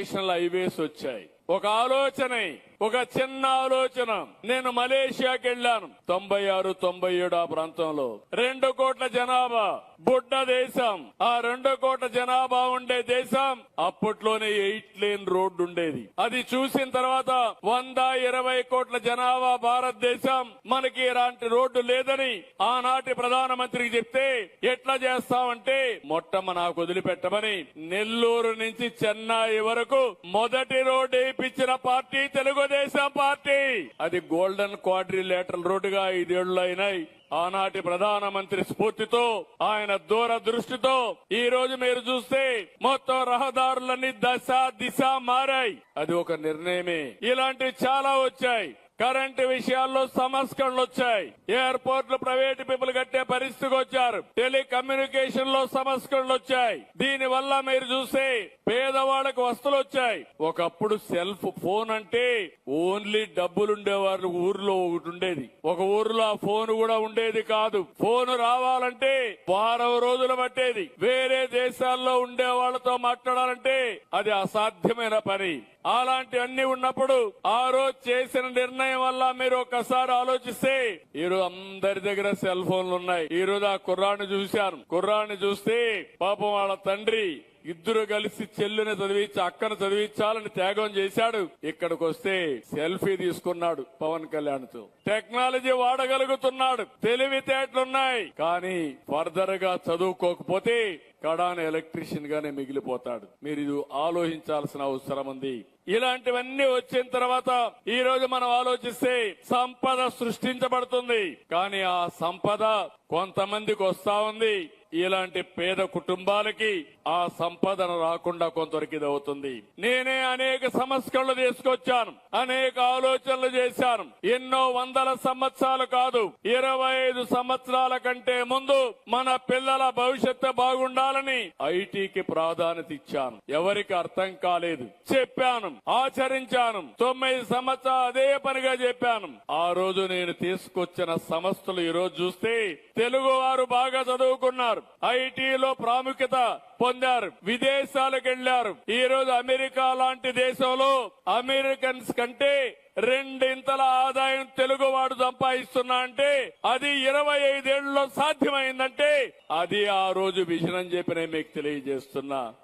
National highways వచ్చాయి. ఒక ఆలోచన ఒక చిన్న ఆలోచన. నేను మలేషియాకి వెళ్ళాను. తొంభై ఆరు తొంభై ఏడు ఆ ప్రాంతంలో. రెండు కోట్ల జనాభా బుడ్డ దేశం. ఆ రెండు కోట్ల జనాభా ఉండే దేశం అప్పట్లోనే ఎయిట్ లేన్ రోడ్డు ఉండేది. అది చూసిన తర్వాత వంద ఇరవై కోట్ల జనాభా భారతదేశం మనకి ఇలాంటి రోడ్డు లేదని ఆనాటి ప్రధానమంత్రికి చెప్తే ఎట్లా చేస్తామంటే మొట్టమ నాకు వదిలిపెట్టమని నెల్లూరు నుంచి చెన్నై వరకు మొదటి రోడ్డు గెలిపించిన పార్టీ తెలుగుదేశం పార్టీ. అది గోల్డెన్ క్వాడ్రిలేటరల్ రోడ్డుగా ఐదేళ్ళు అయినాయి. ఆనాటి ప్రధానమంత్రి స్ఫూర్తితో ఆయన దూరదృష్టితో ఈ రోజు మీరు చూస్తే మొత్తం రహదారులన్నీ దశ దిశ మారాయి. అది ఒక నిర్ణయమే. ఇలాంటివి చాలా వచ్చాయి. కరెంటు విషయాల్లో సంస్కరణలు వచ్చాయి. ఎయిర్పోర్ట్లు ప్రైవేట్ పీపుల్ కట్టే పరిస్థితికి వచ్చారు. టెలికమ్యూనికేషన్లో సంస్కరణలు వచ్చాయి. దీని వల్ల మీరు చూస్తే పేదవాళ్ళకి వస్తువులు వచ్చాయి. ఒకప్పుడు సెల్ఫ్ ఫోన్ అంటే ఓన్లీ డబ్బులు ఉండేవారు ఊర్లో ఒకటి ఉండేది. ఒక ఊర్లో ఆ ఫోన్ కూడా ఉండేది కాదు. ఫోన్ రావాలంటే వారం రోజులు పట్టేది. వేరే దేశాల్లో ఉండే వాళ్ళతో మాట్లాడాలంటే అది అసాధ్యమైన పని. అలాంటివన్నీ ఉన్నప్పుడు ఆ రోజు చేసిన నిర్ణయం వల్ల మీరు ఒక్కసారి ఆలోచిస్తే ఈరోజు అందరి దగ్గర సెల్ ఫోన్లు ఉన్నాయి. ఈ రోజు ఆ కుర్రాన్ని చూశాను. కుర్రాన్ని చూస్తే పాపం వాళ్ళ తండ్రి ఇద్దరు కలిసి చెల్లుని చదివించి అక్కను చదివించాలని త్యాగం చేశాడు. ఇక్కడికి వస్తే సెల్ఫీ తీసుకున్నాడు పవన్ కళ్యాణ్తో టెక్నాలజీ వాడగలుగుతున్నాడు. తెలివితేటలున్నాయి. కానీ ఫర్దర్గా చదువుకోకపోతే కడాన ఎలక్ట్రీషియన్ గానే మిగిలిపోతాడు. మీరు ఇది ఆలోచించాల్సిన అవసరం ఉంది. ఇలాంటివన్నీ వచ్చిన తర్వాత ఈ రోజు మనం ఆలోచిస్తే సంపద సృష్టించబడుతుంది. కానీ ఆ సంపద కొంతమందికి వస్తా ఉంది. ఇలాంటి పేద కుటుంబాలకి ఆ సంపదన రాకుండా కొంతవరకు ఇది అవుతుంది. నేనే అనేక సంస్కరణలు తీసుకొచ్చాను. అనేక ఆలోచనలు చేశాను. ఎన్నో వందల సంవత్సరాలు కాదు. ఇరవై ఐదు సంవత్సరాల కంటే ముందు మన పిల్లల భవిష్యత్తు చేయాలని ఐటీకి ప్రాధాన్యత ఇచ్చాను. ఎవరికి అర్థం కాలేదు. చెప్పాను. ఆచరించాను. తొమ్మిది సంవత్సరాలు అదే పనిగా చెప్పాను. ఆ రోజు నేను తీసుకొచ్చిన సంస్థలు ఈ రోజు చూస్తే తెలుగు వారు బాగా చదువుకున్నారు. ఐటీలో ప్రాముఖ్యత పొందారు. విదేశాలకు వెళ్ళారు ఈ రోజు అమెరికా లాంటి దేశంలో అమెరికన్స్ కంటే రెండింతల ఆదాయం తెలుగువాడు సంపాదిస్తున్నా అంటే అది ఇరవై ఐదేళ్ళలో సాధ్యమైందంటే అది ఆ రోజు విజన్ అని చెప్పి నేను మీకు తెలియజేస్తున్నా.